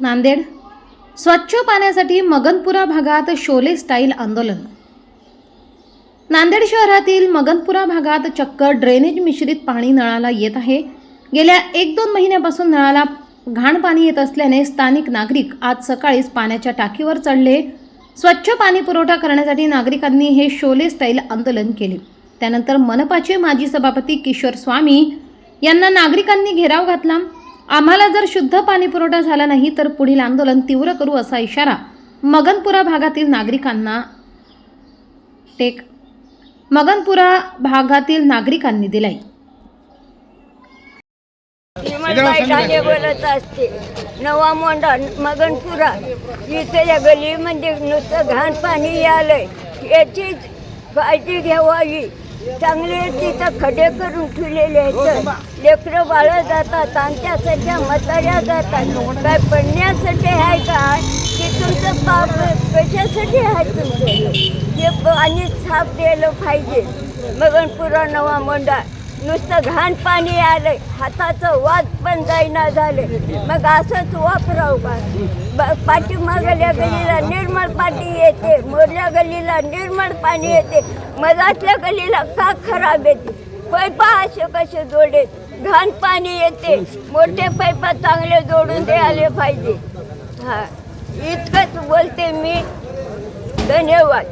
नांदेड. स्वच्छ पाण्यासाठी मगनपुरा भागात शोले स्टाईल आंदोलन. नांदेड शहरातील मगनपुरा भागात चक्क ड्रेनेज मिश्रित पाणी नळाला येत आहे. गेल्या एक दोन महिन्यापासून नळाला घाण पाणी येत असल्याने स्थानिक नागरिक आज सकाळीच पाण्याच्या टाकीवर चढले. स्वच्छ पाणी पुरवठा करण्यासाठी नागरिकांनी हे शोले स्टाईल आंदोलन केले. त्यानंतर मनपाचे माजी सभापती किशोर स्वामी यांना नागरिकांनी घेराव घातला. आम्हाला जर शुद्ध पाणी पुरवठा झाला नाही तर पुढील आंदोलन तीव्र करू असा इशारा मगनपुरा भागातील नागरिकांना टेक मगनपुरा भागातील नागरिकांनी दिलाय. बोलत असते नवा मोंडा मगनपुरा इथे या गलीमध्ये नुसतं घाण पाणी आलंय याची काळजी घ्यावी. चांगले तिथं खडे करून ठेवलेले आहेत. लेकरं बाळं जातात आणि त्यासाठी म्हाताऱ्या जातात. काय पडण्यासाठी आहे का? की तुमचं पाप कशासाठी आहे तुमचं? हे पाणी साफ द्यायला पाहिजे. मगनपुरा नवा मोंडा नुसतं घाण पाणी आलंय हाताचं वाद पण जाईना झाले. मग असंच वापराव का? ब- पाठीमागल्या गलीला निर्मळ पाणी येते मोरल्या गलीला निर्मळ पाणी येते मधातल्या गलीला का खराब येते? पैपा असे कसे जोडे? घाण पाणी येते मोठे पैपा चांगले जोडून द्यायला पाहिजे. हा इतकंच बोलते मी. धन्यवाद.